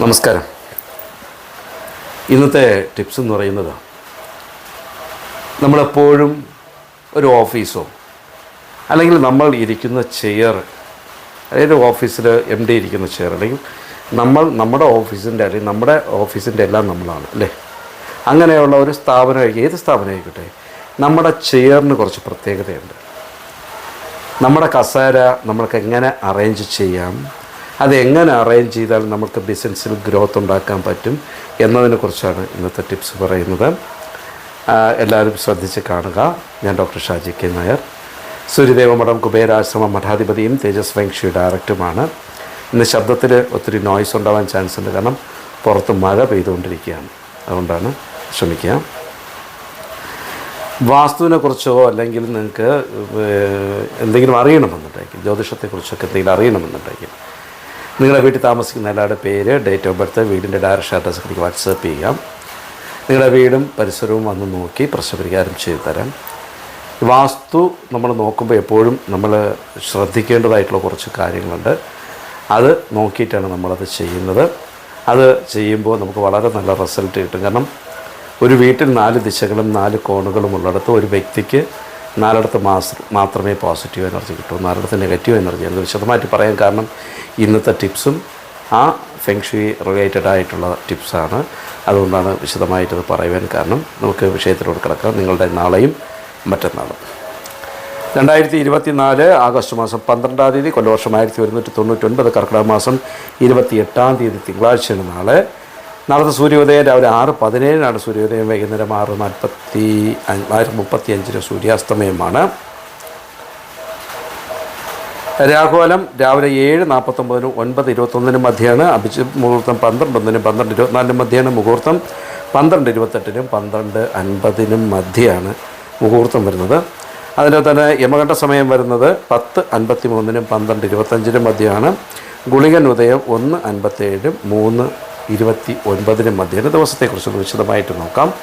നമസ്കാരം. ഇന്നത്തെ ടിപ്സ് എന്ന് പറയുന്നത് നമ്മളെപ്പോഴും ഒരു ഓഫീസോ അല്ലെങ്കിൽ നമ്മൾ ഇരിക്കുന്ന ചെയർ അതായത് ഓഫീസിൽ എം ഡി ഇരിക്കുന്ന ചെയർ അല്ലെങ്കിൽ നമ്മൾ നമ്മുടെ ഓഫീസിന്റെ അല്ലെങ്കിൽ നമ്മുടെ ഓഫീസിന്റെ എല്ലാം നമ്മളാണ് അല്ലേ? അങ്ങനെയുള്ള ഒരു സ്ഥാപനം ഏത് സ്ഥാപനമായിക്കോട്ടെ? നമ്മുടെ ചെയറിന് കുറച്ച് പ്രത്യേകതയുണ്ട്. നമ്മുടെ കസേര നമ്മൾക്ക് എങ്ങനെ അറേഞ്ച് ചെയ്യാം? അത് എങ്ങനെ അറേഞ്ച് ചെയ്താൽ നമുക്ക് ബിസിനസ്സിൽ ഗ്രോത്ത് ഉണ്ടാക്കാൻ പറ്റും എന്നതിനെക്കുറിച്ചാണ് ഇന്നത്തെ ടിപ്സ് പറയുന്നത്. എല്ലാവരും ശ്രദ്ധിച്ച് കാണുക. ഞാൻ ഡോക്ടർ ഷാജി കെ നായർ. സൂര്യദേവ മഠം കുബേരാശ്രമ മഠാധിപതിയും തേജസ് വെങ്ഷി ഡയറക്ടറുമാണ് ഇന്ന് ശബ്ദത്തിൽ ഒത്തിരി നോയ്സ് ഉണ്ടാവാൻ ചാൻസ് ഉണ്ട്. കാരണം പുറത്ത് മഴ പെയ്തുകൊണ്ടിരിക്കുകയാണ്. അതുകൊണ്ടാണ് ശ്രമിക്കുക. വാസ്തുവിനെ കുറിച്ചോ അല്ലെങ്കിൽ നിങ്ങൾക്ക് എന്തെങ്കിലും അറിയണമെന്നുണ്ടെങ്കിൽ ജ്യോതിഷത്തെക്കുറിച്ചൊക്കെ എന്തെങ്കിലും അറിയണമെന്നുണ്ടെങ്കിൽ നിങ്ങളുടെ വീട്ടിൽ താമസിക്കുന്ന എല്ലാവരുടെ പേര് ഡേറ്റ് ഓഫ് ബർത്ത് വീടിന്റെ ഡയറക്ഷൻ അഡ്രസ്സ് എനിക്ക് വാട്സപ്പ് ചെയ്യാം. നിങ്ങളുടെ വീടും പരിസരവും വന്ന് നോക്കി പ്രശ്നപരിഹാരം ചെയ്തു തരാം. വാസ്തു നമ്മൾ നോക്കുമ്പോൾ എപ്പോഴും നമ്മൾ ശ്രദ്ധിക്കേണ്ടതായിട്ടുള്ള കുറച്ച് കാര്യങ്ങളുണ്ട്. അത് നോക്കിയിട്ടാണ് നമ്മളത് ചെയ്യുന്നത്. അത് ചെയ്യുമ്പോൾ നമുക്ക് വളരെ നല്ല റിസൾട്ട് കിട്ടും. കാരണം ഒരു വീട്ടിൽ നാല് ദിശകളും നാല് കോണുകളും ഉള്ളിടത്ത് ഒരു വ്യക്തിക്ക് നാലിടത്ത് മാത്രമേ പോസിറ്റീവ് എനർജി കിട്ടൂ. നാലിടത്ത് നെഗറ്റീവ് എനർജി എന്ന് വിശദമായിട്ട് പറയാൻ കാരണം ഇന്നത്തെ ടിപ്സും ആ ഫെങ്ഷി റിലേറ്റഡ് ആയിട്ടുള്ള ടിപ്സാണ്. അതുകൊണ്ടാണ് വിശദമായിട്ടത് പറയുവാൻ കാരണം നമുക്ക് വിഷയത്തിലൂടെ കിടക്കാം. നിങ്ങളുടെ നാളെയും മറ്റന്നാളും. രണ്ടായിരത്തി ഇരുപത്തി നാല് ആഗസ്റ്റ് മാസം പന്ത്രണ്ടാം തീയതി കൊല്ലവർഷം ആയിരത്തി ഒരുന്നൂറ്റി തൊണ്ണൂറ്റൊൻപത് കർക്കിടക മാസം ഇരുപത്തി എട്ടാം തീയതി തിങ്കളാഴ്ചയാണ് നാളെ. നാളത്തെ സൂര്യോദയം രാവിലെ ആറ് പതിനേഴിനാണ് സൂര്യോദയം വൈകുന്നേരം ആറ് നാൽപ്പത്തി ആറ് മുപ്പത്തി അഞ്ചിന് സൂര്യാസ്തമയമാണ്. രാഹുലം രാവിലെ ഏഴ് നാൽപ്പത്തൊമ്പതിനും ഒൻപത് ഇരുപത്തൊന്നിനും മധ്യയാണ് അഭിജി മുഹൂർത്തം പന്ത്രണ്ടൊന്നിനും പന്ത്രണ്ട് ഇരുപത്തിനാലിനും മധ്യയാണ് മുഹൂർത്തം പന്ത്രണ്ട് ഇരുപത്തെട്ടിനും പന്ത്രണ്ട് അൻപതിനും മധ്യയാണ് മുഹൂർത്തം വരുന്നത്. അതിന്റെ തന്നെ യമകണ്ഠ സമയം വരുന്നത് പത്ത് അൻപത്തി മൂന്നിനും പന്ത്രണ്ട് ഇരുപത്തഞ്ചിനും മധ്യമാണ് ഗുളികൻ ഉദയം ഒന്ന് അൻപത്തേഴിനും മൂന്ന് ഇരുപത്തി ഒൻപതിന് മധ്യമാണ് ദിവസത്തെക്കുറിച്ചൊന്ന് വിശദമായിട്ട് നോക്കാം.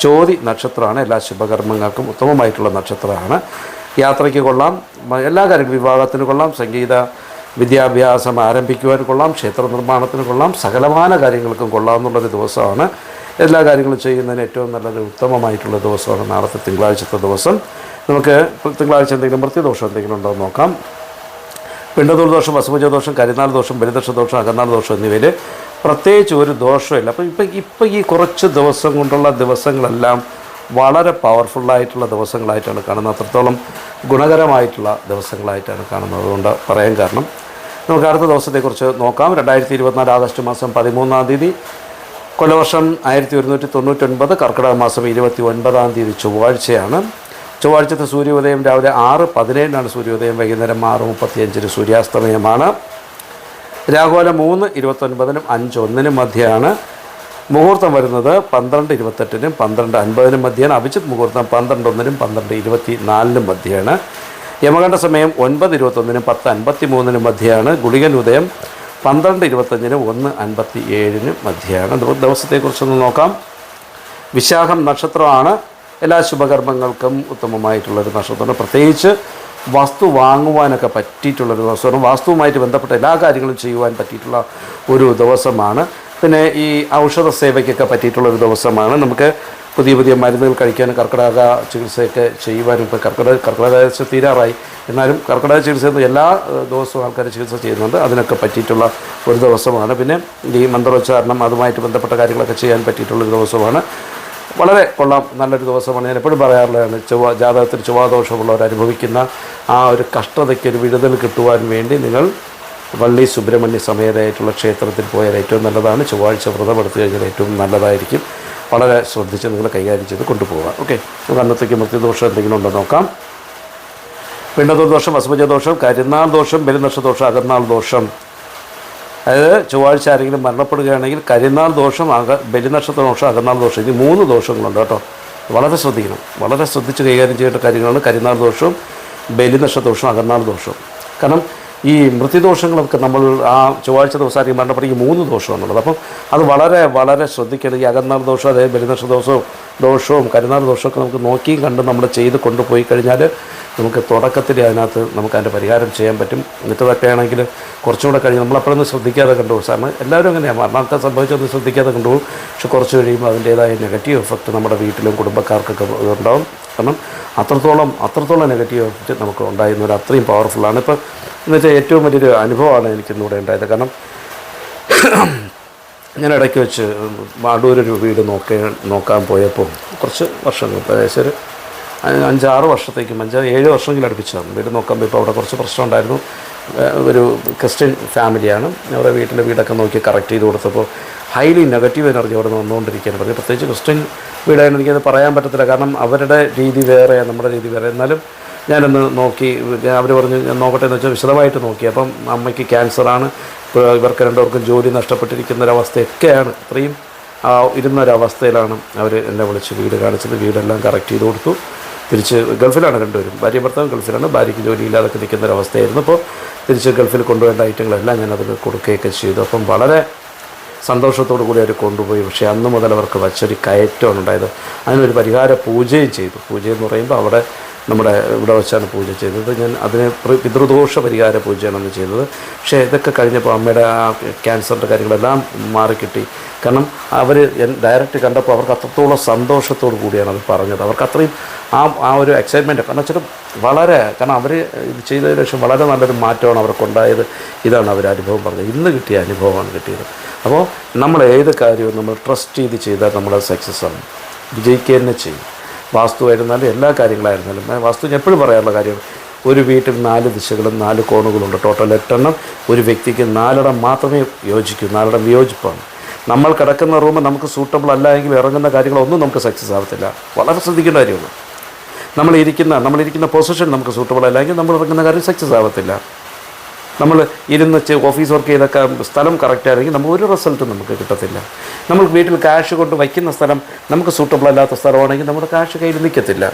ചോതി നക്ഷത്രമാണ്. എല്ലാ ശുഭകർമ്മങ്ങൾക്കും ഉത്തമമായിട്ടുള്ള നക്ഷത്രമാണ്. യാത്രയ്ക്ക് കൊള്ളാം. എല്ലാ കാര്യങ്ങളും വിവാഹത്തിന് കൊള്ളാം. സംഗീത വിദ്യാഭ്യാസം ആരംഭിക്കുവാൻ കൊള്ളാം. ക്ഷേത്ര നിർമ്മാണത്തിന് കൊള്ളാം. സകലമാന കാര്യങ്ങൾക്കും കൊള്ളാം എന്നുള്ളൊരു ദിവസമാണ്. എല്ലാ കാര്യങ്ങളും ചെയ്യുന്നതിന് ഏറ്റവും നല്ലൊരു ഉത്തമമായിട്ടുള്ള ദിവസമാണ് നാളത്തെ തിങ്കളാഴ്ചത്തെ ദിവസം. നമുക്ക് തിങ്കളാഴ്ച എന്തെങ്കിലും മൃത്യുദോഷം എന്തെങ്കിലും ഉണ്ടോ എന്ന് നോക്കാം. പിണ്ടതൂർ ദോഷം വസുഭജ ദോഷം കരിനാൾ ദോഷം ബലിദോഷ ദോഷം അകന്നാൾ ദോഷം എന്നിവയിൽ പ്രത്യേകിച്ച് ഒരു ദോഷമില്ല അപ്പോൾ ഇപ്പം ഇപ്പം ഈ കുറച്ച് ദിവസം കൊണ്ടുള്ള ദിവസങ്ങളെല്ലാം വളരെ പവർഫുള്ളായിട്ടുള്ള ദിവസങ്ങളായിട്ടാണ് കാണുന്നത്. അത്രത്തോളം ഗുണകരമായിട്ടുള്ള ദിവസങ്ങളായിട്ടാണ് കാണുന്നത് അതുകൊണ്ട് പറയാൻ കാരണം. നമുക്ക് അടുത്ത ദിവസത്തെക്കുറിച്ച് നോക്കാം. രണ്ടായിരത്തി ഇരുപത്തിനാല് ആഗസ്റ്റ് മാസം പതിമൂന്നാം തീയതി കൊല്ലവർഷം ആയിരത്തി ഒരുന്നൂറ്റി തൊണ്ണൂറ്റൊൻപത് കർക്കിടക മാസം ഇരുപത്തി ഒൻപതാം തീയതി ചൊവ്വാഴ്ചയാണ്. ചൊവ്വാഴ്ചത്തെ സൂര്യോദയം രാവിലെ ആറ് പതിനേഴിനാണ് സൂര്യോദയം വൈകുന്നേരം ആറ് മുപ്പത്തിയഞ്ചിന് സൂര്യാസ്തമയമാണ്. രാഘോലം മൂന്ന് ഇരുപത്തൊൻപതിനും അഞ്ച് ഒന്നിനും മധ്യയാണ് മുഹൂർത്തം വരുന്നത്. പന്ത്രണ്ട് ഇരുപത്തെട്ടിനും പന്ത്രണ്ട് അൻപതിനും മധ്യയാണ് അഭിജിത്ത് മുഹൂർത്തം. പന്ത്രണ്ട് ഒന്നിനും പന്ത്രണ്ട് ഇരുപത്തി നാലിനും മധ്യയാണ് യമകണ്ഠ സമയം ഒൻപത് ഇരുപത്തൊന്നിനും പത്ത് അൻപത്തി മൂന്നിനും മധ്യയാണ് ഗുളികൻ ഉദയം പന്ത്രണ്ട് ഇരുപത്തഞ്ചിനും ഒന്ന് അൻപത്തി ഏഴിനും മധ്യയാണ് ദിവസത്തെക്കുറിച്ചൊന്ന് നോക്കാം. വിശാഖം നക്ഷത്രമാണ്. എല്ലാ ശുഭകർമ്മങ്ങൾക്കും ഉത്തമമായിട്ടുള്ളൊരു നക്ഷത്രമാണ്. പ്രത്യേകിച്ച് വസ്തു വാങ്ങുവാനൊക്കെ പറ്റിയിട്ടുള്ള ഒരു ദിവസമാണ് വാസ്തുവുമായിട്ട് ബന്ധപ്പെട്ട എല്ലാ കാര്യങ്ങളും ചെയ്യുവാൻ പറ്റിയിട്ടുള്ള ഒരു ദിവസമാണ്. പിന്നെ ഈ ഔഷധ സേവയ്ക്കൊക്കെ പറ്റിയിട്ടുള്ള ഒരു ദിവസമാണ്. നമുക്ക് പുതിയ പുതിയ മരുന്നുകൾ കഴിക്കാനും കർക്കിടക ചികിത്സയൊക്കെ ചെയ്യുവാനും ഇപ്പോൾ കർക്കിടക കർക്കിടക ചികിത്സ തീരാറായി. എന്നാലും കർക്കിടക ചികിത്സ എല്ലാ ദിവസവും ആൾക്കാർ ചികിത്സ ചെയ്യുന്നുണ്ട്. അതിനൊക്കെ പറ്റിയിട്ടുള്ള ഒരു ദിവസമാണ്. പിന്നെ ഈ മന്ത്രോച്ചാരണം അതുമായിട്ട് ബന്ധപ്പെട്ട കാര്യങ്ങളൊക്കെ ചെയ്യാൻ പറ്റിയിട്ടുള്ളൊരു ദിവസമാണ്. വളരെ കൊള്ളാം. നല്ലൊരു ദിവസമാണ്. ഞാൻ എപ്പോഴും പറയാറുള്ളതാണ് ചൊവ്വ ജാതകത്തിൽ ചൊവ്വാദോഷമുള്ളവർ അനുഭവിക്കുന്ന ആ ഒരു കഷ്ടതയ്ക്ക് ഒരു വിടുതൽ കിട്ടുവാൻ വേണ്ടി നിങ്ങൾ വള്ളി സുബ്രഹ്മണ്യ സമേതയായിട്ടുള്ള ക്ഷേത്രത്തിൽ പോയാൽ ഏറ്റവും നല്ലതാണ്. ചൊവ്വാഴ്ച വ്രതം എടുത്തു കഴിഞ്ഞാൽ ഏറ്റവും നല്ലതായിരിക്കും. വളരെ ശ്രദ്ധിച്ച് നിങ്ങൾ കൈകാര്യം ചെയ്ത് കൊണ്ടുപോകുക ഓക്കെ. അന്നത്തേക്ക് മൃത്യുദോഷം എന്തെങ്കിലും ഉണ്ടോ നോക്കാം. പിണ്ടതോ ദോഷം അസുഭജ ദോഷം കരിനാൾ ദോഷം ബലിനക്ഷദോഷം അകന്നാൾ ദോഷം. അതായത് ചൊവ്വാഴ്ച ആരെങ്കിലും മരണപ്പെടുകയാണെങ്കിൽ കരിനാൾ ദോഷം അക ബലിനക്ഷത്ര ദോഷം അകന്നാൾ ദോഷം ഇനി മൂന്ന് ദോഷങ്ങളുണ്ട് കേട്ടോ. വളരെ ശ്രദ്ധിക്കണം. വളരെ ശ്രദ്ധിച്ച് കൈകാര്യം ചെയ്യേണ്ട കാര്യങ്ങളാണ് കരിനാൾ ദോഷവും ബലിനക്ഷത്ര ദോഷവും അകന്നാൾ ദോഷവും. കാരണം ഈ മൃത്യുദോഷങ്ങളൊക്കെ നമ്മൾ ആ ചൊവ്വാഴ്ച ദിവസം ആരെങ്കിലും മരണപ്പെടുകയും മൂന്ന് ദോഷമാണുള്ളത്. അപ്പം അത് വളരെ വളരെ ശ്രദ്ധിക്കണം. ഈ അകന്നാൾ ദോഷം അതായത് ബലിനക്ഷ ദോഷവും ദോഷവും കരിനാൾ ദോഷമൊക്കെ നമുക്ക് നോക്കിയും കണ്ടും നമ്മൾ ചെയ്ത് കൊണ്ടുപോയി കഴിഞ്ഞാൽ നമുക്ക് തുടക്കത്തിൽ അതിനകത്ത് നമുക്ക് അതിന്റെ പരിഹാരം ചെയ്യാൻ പറ്റും. എന്നിട്ടതൊക്കെ ആണെങ്കിൽ കുറച്ചും കൂടെ കഴിഞ്ഞ് നമ്മളപ്പോഴൊന്നും ശ്രദ്ധിക്കാതെ കണ്ടുപോകും സാറിന് എല്ലാവരും അങ്ങനെയാണ് മരണത്തെ സംഭവിച്ചൊന്നും ശ്രദ്ധിക്കാതെ കണ്ടുപോകും പക്ഷെ കുറച്ച് കഴിയുമ്പോൾ അതിന്റേതായ നെഗറ്റീവ് എഫക്റ്റ് നമ്മുടെ വീട്ടിലും കുടുംബക്കാർക്കൊക്കെ ഉണ്ടാവും. കാരണം അത്രത്തോളം അത്രത്തോളം നെഗറ്റീവ് എഫക്റ്റ് നമുക്ക് ഉണ്ടായിരുന്നവർ അത്രയും പവർഫുള്ളാണ് ഇപ്പം എന്ന് വെച്ചാൽ ഏറ്റവും വലിയൊരു അനുഭവമാണ് എനിക്കിന്നിവിടെ ഉണ്ടായത്. കാരണം ഞാൻ ഇടയ്ക്ക് വെച്ച് അടൂരൊരു വീട് നോക്കി നോക്കാൻ പോയപ്പോൾ കുറച്ച് വർഷങ്ങൾ ഏകദേശം ഒരു അഞ്ചാറ് വർഷത്തേക്കും അഞ്ചാറ് ഏഴ് വർഷമെങ്കിലും അടുപ്പിച്ചതാണ്. വീട് നോക്കുമ്പോൾ ഇപ്പോൾ അവിടെ കുറച്ച് പ്രശ്നം ഉണ്ടായിരുന്നു. ഒരു ക്രിസ്ത്യൻ ഫാമിലിയാണ്. അവരുടെ വീട്ടിലെ വീടൊക്കെ നോക്കി കറക്റ്റ് ചെയ്ത് കൊടുത്തപ്പോൾ ഹൈലി നെഗറ്റീവ് എനർജി അവിടെ വന്നുകൊണ്ടിരിക്കുകയാണ്. പറഞ്ഞു പ്രത്യേകിച്ച് ക്രിസ്ത്യൻ വീടായിരുന്നു എനിക്കത് പറയാൻ പറ്റത്തില്ല. കാരണം അവരുടെ രീതി വേറെ നമ്മുടെ രീതി വേറെ. എന്നാലും ഞാനൊന്ന് നോക്കി അവർ പറഞ്ഞു ഞാൻ നോക്കട്ടെ എന്ന് വെച്ചാൽ വിശദമായിട്ട് നോക്കി. അപ്പം അമ്മയ്ക്ക് ക്യാൻസറാണ് ഇവർക്ക് രണ്ടുപേർക്കും ജോലി നഷ്ടപ്പെട്ടിരിക്കുന്ന ഒരവസ്ഥയൊക്കെയാണ് ഇത്രയും ഇരുന്നൊരവസ്ഥയിലാണ് അവർ എന്നെ വിളിച്ച് വീട് കാണിച്ചത്. വീടെല്ലാം കറക്റ്റ് ചെയ്ത് കൊടുത്തു. തിരിച്ച് ഗൾഫിലാണ് രണ്ടുപേരും. ഭാര്യ ഭർത്താവ് ഗൾഫിലാണ്. ഭാര്യയ്ക്ക് ജോലിയില്ലാതൊക്കെ നിൽക്കുന്ന ഒരവസ്ഥയായിരുന്നു അപ്പോൾ തിരിച്ച് ഗൾഫിൽ കൊണ്ടുവേണ്ട ഐറ്റങ്ങളെല്ലാം ഞാൻ അതിന് കൊടുക്കുകയൊക്കെ ചെയ്തു. അപ്പം വളരെ സന്തോഷത്തോടു കൂടി അവർ കൊണ്ടുപോയി. പക്ഷേ അന്ന് മുതൽ അവർക്ക് വച്ചൊരു കയറ്റമാണ് ഉണ്ടായത്. അതിനൊരു പരിഹാര പൂജയും ചെയ്തു. പൂജയെന്ന് പറയുമ്പോൾ അവിടെ നമ്മുടെ ഇവിടെ വെച്ചാണ് പൂജ ചെയ്തത് ഞാൻ അതിന് പിതൃദോഷ പരിഹാര പൂജയാണ് അന്ന് ചെയ്തത് പക്ഷേ ഇതൊക്കെ കഴിഞ്ഞപ്പോൾ അമ്മയുടെ ആ ക്യാൻസറിന്റെ കാര്യങ്ങളെല്ലാം മാറിക്കിട്ടി. കാരണം അവർ ഡയറക്റ്റ് കണ്ടപ്പോൾ അവർക്ക് അത്രത്തോളം സന്തോഷത്തോടു കൂടിയാണ് അത് പറഞ്ഞത്. അവർക്ക് അത്രയും ആ ആ ഒരു എക്സൈറ്റ്മെന്റ് കാരണം വെച്ചാൽ വളരെ കാരണം അവർ ഇത് ചെയ്തതിന് ശേഷം വളരെ നല്ലൊരു മാറ്റമാണ് അവർക്കുണ്ടായത്. ഇതാണ് അവർ അനുഭവം പറഞ്ഞത്. ഇന്ന് കിട്ടിയ അനുഭവമാണ് കിട്ടിയത്. അപ്പോൾ നമ്മൾ ഏത് കാര്യവും നമ്മൾ ട്രസ്റ്റ് ചെയ്ത് ചെയ്താൽ നമ്മൾ സക്സസ് ആണ്. വിജയിക്കുക തന്നെ ചെയ്യും. വാസ്തു ആയിരുന്നാലും എല്ലാ കാര്യങ്ങളായിരുന്നാലും. വാസ്തു ഞാൻ എപ്പോഴും പറയാനുള്ള കാര്യം ഒരു വീട്ടിൽ നാല് ദിശകളും നാല് കോണുകളുണ്ട്. ടോട്ടൽ എട്ടെണ്ണം ഒരു വ്യക്തിക്ക് നാലിടം മാത്രമേ യോജിക്കൂ നാലിടം വിയോജിപ്പാണ്. നമ്മൾ കിടക്കുന്ന റൂം നമുക്ക് സൂട്ടബിൾ അല്ല എങ്കിൽ ഇറങ്ങുന്ന കാര്യങ്ങളൊന്നും നമുക്ക് സക്സസ് ആവത്തില്ല. വളരെ ശ്രദ്ധിക്കേണ്ട കാര്യമാണ്. നമ്മളിരിക്കുന്ന നമ്മളിരിക്കുന്ന പൊസിഷൻ നമുക്ക് സൂട്ടബിൾ അല്ലെങ്കിൽ നമ്മൾ ഇറങ്ങുന്ന കാര്യം സക്സസ് ആവത്തില്ല. നമ്മൾ ഇരുന്ന് ഓഫീസ് വർക്ക് ചെയ്തൊക്കെ സ്ഥലം കറക്റ്റ് ആണെങ്കിൽ നമുക്ക് ഒരു റിസൾട്ടും നമുക്ക് കിട്ടത്തില്ല. നമ്മൾ വീട്ടിൽ ക്യാഷ് കൊണ്ട് വയ്ക്കുന്ന സ്ഥലം നമുക്ക് സൂട്ടബിൾ അല്ലാത്ത സ്ഥലമാണെങ്കിൽ നമ്മുടെ ക്യാഷ് കയ്യിൽ നിൽക്കത്തില്ല.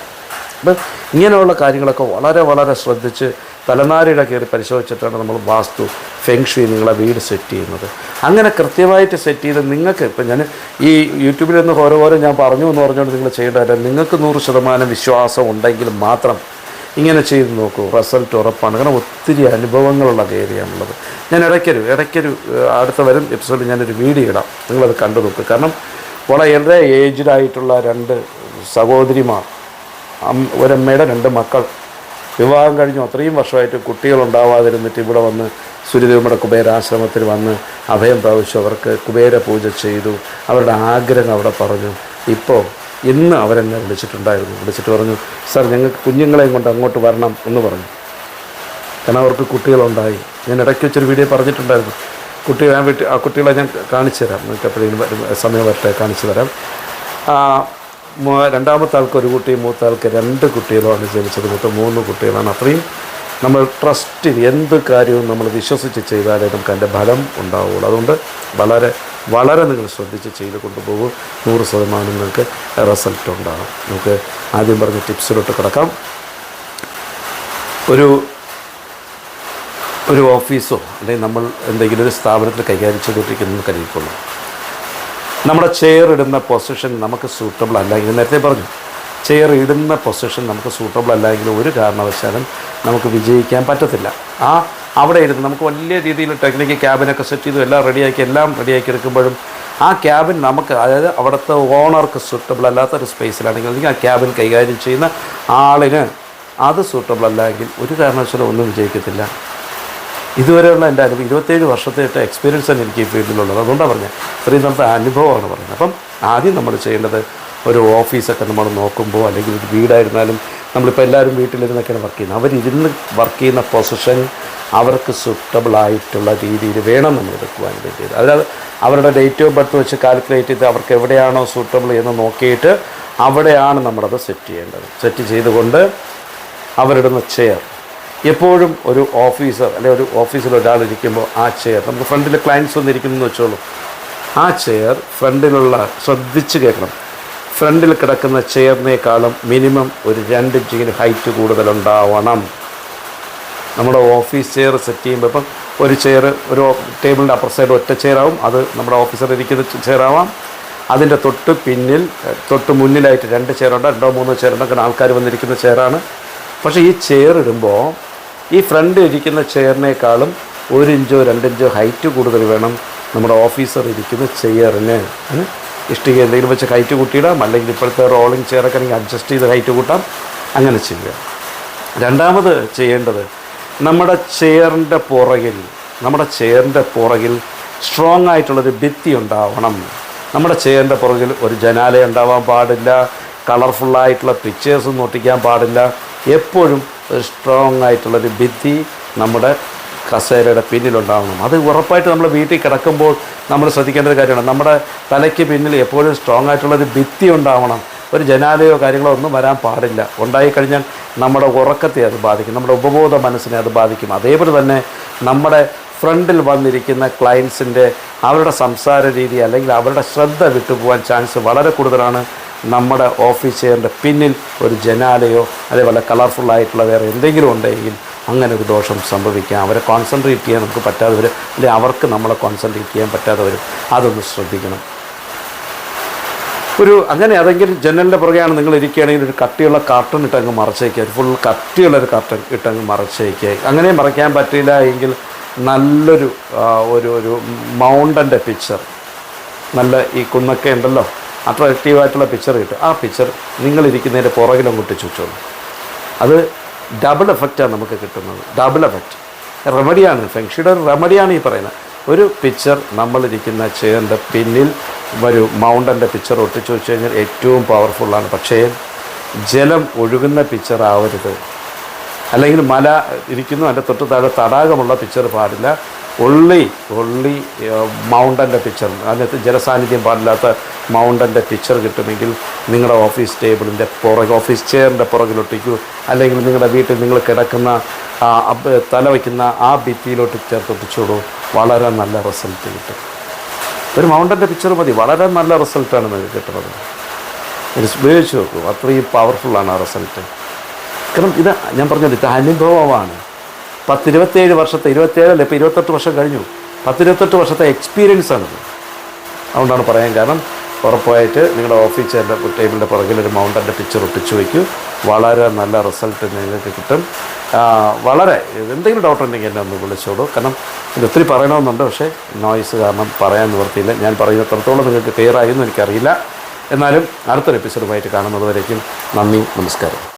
അപ്പം ഇങ്ങനെയുള്ള കാര്യങ്ങളൊക്കെ വളരെ വളരെ ശ്രദ്ധിച്ച് തലനാരിഴ കയറി പരിശോധിച്ചിട്ടാണ് നമ്മൾ വാസ്തു ഫെങ്ഷി നിങ്ങളെ വീട് സെറ്റ് ചെയ്യുന്നത്. അങ്ങനെ കൃത്യമായിട്ട് സെറ്റ് ചെയ്ത് നിങ്ങൾക്ക് ഇപ്പം ഞാൻ ഈ യൂട്യൂബിൽ നിന്ന് ഓരോ ഞാൻ പറഞ്ഞു എന്ന് പറഞ്ഞുകൊണ്ട് നിങ്ങൾ ചെയ്യേണ്ടതല്ല നിങ്ങൾക്ക് നൂറ് ശതമാനം വിശ്വാസം ഉണ്ടെങ്കിൽ മാത്രം ഇങ്ങനെ ചെയ്ത് നോക്കൂ. റിസൾട്ട് ഉറപ്പാണ്. കാരണം ഒത്തിരി അനുഭവങ്ങളുള്ള ഏരിയയാണുള്ളത്. ഞാൻ ഇടയ്ക്കൊരു ഇടയ്ക്കൊരു അടുത്ത വരും എപ്പിസോഡിൽ ഞാനൊരു വീഡിയോ ഇടാം. നിങ്ങളത് കണ്ടു നോക്കുക കാരണം വളരെ ഏജ്ഡായിട്ടുള്ള രണ്ട് സഹോദരിമാർ ഒരമ്മയുടെ രണ്ട് മക്കൾ. വിവാഹം കഴിഞ്ഞു. അത്രയും വർഷമായിട്ട് കുട്ടികളുണ്ടാവാതിരുന്നിട്ട് ഇവിടെ വന്ന് സുരിദേവിയുടെ കുബേരാശ്രമത്തിൽ വന്ന് അഭയം പ്രാപിച്ചു. അവർക്ക് കുബേര പൂജ ചെയ്തു. അവരുടെ ആഗ്രഹം അവിടെ പറഞ്ഞു. ഇപ്പോൾ ഇന്ന് അവരെന്നെ വിളിച്ചിട്ടുണ്ടായിരുന്നു. വിളിച്ചിട്ട് പറഞ്ഞു സാർ ഞങ്ങൾക്ക് കുഞ്ഞുങ്ങളെയും കൊണ്ട് അങ്ങോട്ട് വരണം എന്ന് പറഞ്ഞു. കാരണം അവർക്ക് കുട്ടികളുണ്ടായി. ഞാൻ ഇടയ്ക്ക് വെച്ചൊരു വീഡിയോ പറഞ്ഞിട്ടുണ്ടായിരുന്നു. കുട്ടി ഞാൻ വീട്ടിൽ ആ കുട്ടികളെ ഞാൻ കാണിച്ചു തരാം. എപ്പോഴെങ്കിലും സമയം വരട്ടെ കാണിച്ചു തരാം. രണ്ടാമത്തെ ആൾക്ക് ഒരു കുട്ടി മൂത്ത ആൾക്ക് രണ്ട് കുട്ടികളാണ് ജനിച്ചത്. മൊത്തം മൂന്ന് കുട്ടികളാണ്. അത്രയും നമ്മൾ ട്രസ്റ്റ് എന്ത് കാര്യവും നമ്മൾ വിശ്വസിച്ച് ചെയ്താലേ നമുക്ക് അതിന്റെ ഫലം ഉണ്ടാവുകയുള്ളൂ അതുകൊണ്ട് വളരെ വളരെ നിങ്ങൾ ശ്രദ്ധിച്ച് ചെയ്ത് കൊണ്ടുപോകും. നൂറ് ശതമാനം നിങ്ങൾക്ക് റിസൾട്ട് ഉണ്ടാകും നമുക്ക് ആദ്യം പറഞ്ഞ ടിപ്സിലോട്ട് കിടക്കാം. ഒരു ഒരു ഓഫീസോ അല്ലെങ്കിൽ നമ്മൾ എന്തെങ്കിലും ഒരു സ്ഥാപനത്തിൽ കൈകാര്യം ചെയ്തുകൊണ്ടിരിക്കുന്നു കരുതിക്കൊള്ളൂ. നമ്മുടെ ചെയർ ഇടുന്ന പൊസിഷൻ നമുക്ക് സൂട്ടബിൾ അല്ല. എന്ന് നേരത്തെ പറഞ്ഞു. ചെയർ ഇടുന്ന പൊസിഷൻ നമുക്ക് സൂട്ടബിൾ അല്ലെങ്കിൽ ഒരു കാരണവശാലും നമുക്ക് വിജയിക്കാൻ പറ്റത്തില്ല. ആ അവിടെ ഇരുന്ന് നമുക്ക് വലിയ രീതിയിൽ ടെക്നിക്ക് ക്യാബിനൊക്കെ സെറ്റ് ചെയ്തു എല്ലാം റെഡിയാക്കി എല്ലാം റെഡിയാക്കി എടുക്കുമ്പോഴും ആ ക്യാബിൻ നമുക്ക് അതായത് അവിടുത്തെ ഓണർക്ക് സൂട്ടബിൾ അല്ലാത്ത ഒരു സ്പേസിലാണെങ്കിൽ അല്ലെങ്കിൽ ആ ക്യാബിൻ കൈകാര്യം ചെയ്യുന്ന ആളിന് അത് സൂട്ടബിൾ അല്ലെങ്കിൽ ഒരു കാരണവശാലും ഒന്നും വിജയിക്കത്തില്ല. ഇതുവരെയുള്ള എന്റെ അനുഭവം ഇരുപത്തേഴ് വർഷത്തെ എക്സ്പീരിയൻസ് തന്നെ എനിക്ക് ഈ ഫീൽഡിലുള്ളത് അതുകൊണ്ടാണ് പറഞ്ഞത്. ഇത്രയും നല്ല അനുഭവമാണ് പറഞ്ഞത്. അപ്പം ആദ്യം നമ്മൾ ചെയ്യേണ്ടത് ഒരു ഓഫീസൊക്കെ നമ്മൾ നോക്കുമ്പോൾ അല്ലെങ്കിൽ ഒരു വീടായിരുന്നാലും നമ്മളിപ്പോൾ എല്ലാവരും വീട്ടിലിരുന്നൊക്കെയാണ് വർക്ക് ചെയ്യുന്നത്. അവരിരുന്ന് വർക്ക് ചെയ്യുന്ന പൊസിഷൻ അവർക്ക് ആയിട്ടുള്ള രീതിയിൽ വേണം നമ്മൾ വെക്കുവാൻ വേണ്ടിയത് അതായത് അവരുടെ ഡേറ്റ് ഓഫ് ബർത്ത് വെച്ച് കാൽക്കുലേറ്റ് ചെയ്ത് അവർക്ക് എവിടെയാണോ സൂട്ടബിൾ എന്ന് നോക്കിയിട്ട് അവിടെയാണ് നമ്മളത് സെറ്റ് ചെയ്യേണ്ടത്. സെറ്റ് ചെയ്തുകൊണ്ട് അവരിടുന്ന ചെയർ എപ്പോഴും ഒരു ഓഫീസർ അല്ലെങ്കിൽ ഒരു ഓഫീസിൽ ഒരാൾ ഇരിക്കുമ്പോൾ ആ ചെയർ നമുക്ക് ഫ്രണ്ടിൽ ക്ലയൻസ് വന്നിരിക്കുന്നു എന്ന് വെച്ചോളൂ. ആ ചെയർ ഫ്രണ്ടിലുള്ള ശ്രദ്ധിച്ച് കേൾക്കണം. ഫ്രണ്ടിൽ കിടക്കുന്ന ചെയറിനേക്കാളും മിനിമം ഒരു രണ്ട് ഇഞ്ചിന് ഹൈറ്റ് കൂടുതലുണ്ടാവണം. നമ്മുടെ ഓഫീസ് ചെയർ സെറ്റ് ചെയ്യുമ്പോൾ ഇപ്പം ഒരു ചെയർ ഒരു ടേബിളിന്റെ അപ്പർ സൈഡ് ഒറ്റ ചെയറാവും അത് നമ്മുടെ ഓഫീസർ ഇരിക്കുന്ന ചെയറാവാം അതിന്റെ തൊട്ട് പിന്നിൽ തൊട്ട് മുന്നിലായിട്ട് രണ്ട് ചെയറുണ്ട് രണ്ടോ മൂന്നോ ചെയറുണ്ട് അങ്ങനെ ആൾക്കാർ വന്നിരിക്കുന്ന ചെയറാണ് പക്ഷേ ഈ ചെയർ ഇടുമ്പോൾ ഈ ഫ്രണ്ട് ഇരിക്കുന്ന ചെയറിനേക്കാളും ഒരു ഇഞ്ചോ രണ്ടിഞ്ചോ ഹൈറ്റ് കൂടുതൽ വേണം നമ്മുടെ ഓഫീസർ ഇരിക്കുന്ന ചെയറിന്. ഇഷ്ടിക എന്തെങ്കിലും വെച്ച് ഹൈറ്റ് കൂട്ടിയിടാം അല്ലെങ്കിൽ ഇപ്പോഴത്തെ റോളിംഗ് ചെയറൊക്കെ ആണെങ്കിൽ അഡ്ജസ്റ്റ് ചെയ്ത് ഹൈറ്റ് കൂട്ടാം. അങ്ങനെ ചെയ്യുക. രണ്ടാമത് ചെയ്യേണ്ടത് നമ്മുടെ ചെയറിന്റെ പുറകിൽ നമ്മുടെ ചെയറിന്റെ പുറകിൽ സ്ട്രോങ് ആയിട്ടുള്ളൊരു ഭിത്തി ഉണ്ടാവണം. നമ്മുടെ ചെയറിന്റെ പുറകിൽ ഒരു ജനാല ഉണ്ടാവാൻ പാടില്ല കളർഫുള്ളായിട്ടുള്ള പിക്ചേഴ്സ് ഒട്ടിക്കാൻ പാടില്ല. എപ്പോഴും ഒരു സ്ട്രോങ് ആയിട്ടുള്ളൊരു ഭിത്തി നമ്മുടെ കസേരയുടെ പിന്നിലുണ്ടാവണം. അത് ഉറപ്പായിട്ട് നമ്മൾ വീട്ടിൽ കിടക്കുമ്പോൾ നമ്മൾ ശ്രദ്ധിക്കേണ്ട ഒരു കാര്യമാണ്. നമ്മുടെ തലയ്ക്ക് പിന്നിൽ എപ്പോഴും സ്ട്രോങ് ആയിട്ടുള്ളൊരു ഭിത്തി ഉണ്ടാവണം. ഒരു ജനാലയോ കാര്യങ്ങളോ ഒന്നും വരാൻ പാടില്ല. ഉണ്ടായിക്കഴിഞ്ഞാൽ നമ്മുടെ ഉറക്കത്തെ അത് ബാധിക്കും. നമ്മുടെ ഉപബോധ മനസ്സിനെ അത് ബാധിക്കും. അതേപോലെ തന്നെ നമ്മുടെ ഫ്രണ്ടിൽ വന്നിരിക്കുന്ന ക്ലയൻസിന്റെ അവരുടെ സംസാര രീതി അല്ലെങ്കിൽ അവരുടെ ശ്രദ്ധ വിട്ടുപോകാൻ ചാൻസ് വളരെ കൂടുതലാണ് നമ്മുടെ ഓഫീസ് പിന്നിൽ ഒരു ജനാലയോ അതേപോലെ കളർഫുള്ളായിട്ടുള്ള വേറെ എന്തെങ്കിലും ഉണ്ടെങ്കിൽ അങ്ങനെ ഒരു ദോഷം സംഭവിക്കാം. അവരെ കോൺസെൻട്രേറ്റ് ചെയ്യാൻ നമുക്ക് പറ്റാതെ വരും. അല്ലെങ്കിൽ അവർക്ക് നമ്മളെ കോൺസെൻട്രേറ്റ് ചെയ്യാൻ പറ്റാതെ വരും. അതൊന്ന് ശ്രദ്ധിക്കണം. ഒരു അങ്ങനെ അതെങ്കിൽ ജനലിന്റെ പുറകെയാണ് നിങ്ങൾ ഇരിക്കുകയാണെങ്കിൽ ഒരു കട്ടിയുള്ള കാർട്ടൺ ഇട്ടങ്ങ് മറച്ചേക്കുക. ഫുൾ കട്ടിയുള്ള ഒരു കാർട്ടൺ ഇട്ടങ്ങ് മറച്ചേക്കുക. അങ്ങനെ മറയ്ക്കാൻ പറ്റില്ല എങ്കിൽ നല്ലൊരു ഒരു ഒരു മൗണ്ടന്റെ പിക്ചർ നല്ല ഈ കുന്നൊക്കെ ഉണ്ടല്ലോ അട്രാക്റ്റീവായിട്ടുള്ള പിക്ചർ കിട്ടും. ആ പിക്ചർ നിങ്ങളിരിക്കുന്നതിന്റെ പുറകിലും ചുറ്റും അത് ഡബിൾ എഫക്റ്റാണ് നമുക്ക് കിട്ടുന്നത്. ഡബിൾ എഫക്റ്റ് റെമഡിയാണ് ഫെങ്ഷിയുടെ ഒരു റെമഡിയാണ് ഈ പറയുന്നത്. ഒരു പിക്ചർ നമ്മളിരിക്കുന്ന ചെയറിന്റെ പിന്നിൽ ഒരു മൗണ്ടന്റെ പിക്ചർ ഒട്ടിച്ചു വെച്ച് കഴിഞ്ഞാൽ ഏറ്റവും പവർഫുള്ളാണ് പക്ഷേ ജലം ഒഴുകുന്ന പിക്ചർ ആവരുത്. അല്ലെങ്കിൽ മല ഇരിക്കുന്നു അതിന്റെ തൊട്ട് താഴെ തടാകമുള്ള പിക്ചർ പാടില്ല. ഒള്ളി ഒള്ളി മൗണ്ടന്റെ പിക്ചർ അതിനകത്ത് ജലസാന്നിധ്യം പാടില്ലാത്ത മൗണ്ടന്റെ പിക്ചർ കിട്ടുമെങ്കിൽ നിങ്ങളുടെ ഓഫീസ് ടേബിളിന്റെ പുറകെ ഓഫീസ് ചെയറിന്റെ പുറകിലൊട്ടിക്കൂ അല്ലെങ്കിൽ നിങ്ങളുടെ വീട്ടിൽ നിങ്ങൾ കിടക്കുന്ന തല വയ്ക്കുന്ന ആ ഭിത്തിയിലോട്ട് ചേർത്തൊട്ടിച്ചോളൂ. വളരെ നല്ല റിസൾട്ട് കിട്ടും. ഒരു മൗണ്ടന്റെ പിക്ചർ മതി. വളരെ നല്ല റിസൾട്ടാണ് നിങ്ങൾക്ക് കിട്ടുന്നത്. ഇത് ഉപയോഗിച്ച് നോക്കൂ. അത്രയും പവർഫുള്ളാണ് ആ റിസൾട്ട് കാരണം ഇത് ഞാൻ പറഞ്ഞത് ഇത് അനുഭവമാണ്. പത്തിരുപത്തേഴ് വർഷത്തെ ഇരുപത്തേഴല്ല ഇപ്പോൾ ഇരുപത്തെട്ട് വർഷം കഴിഞ്ഞു. പത്തിരുപത്തെട്ട് വർഷത്തെ എക്സ്പീരിയൻസ് ആണിത്. അതുകൊണ്ടാണ് പറയാൻ കാരണം ഉറപ്പായിട്ട് നിങ്ങളുടെ ഓഫീസിന്റെ ടേബിളിന്റെ പുറകിൽ ഒരു മൗണ്ടന്റെ പിക്ചർ ഒട്ടിച്ചു വയ്ക്കൂ വളരെ നല്ല റിസൾട്ട് നിങ്ങൾക്ക് കിട്ടും. വളരെ എന്തെങ്കിലും ഡൗട്ട് ഉണ്ടെങ്കിൽ എന്നെ ഒന്ന് വിളിച്ചോളൂ. കാരണം ഇത് ഒത്തിരി പറയണമെന്നുണ്ട് പക്ഷേ നോയ്സ് കാരണം പറയാൻ നിവർത്തിയില്ല. ഞാൻ പറയുന്ന എത്രത്തോളം നിങ്ങൾക്ക് ക്ലിയർ ആയി എന്ന് എനിക്കറിയില്ല. എന്നാലും അടുത്തൊരു എപ്പിസോഡുമായിട്ട് കാണുന്നതുവരേക്കും നന്ദി നമസ്കാരം.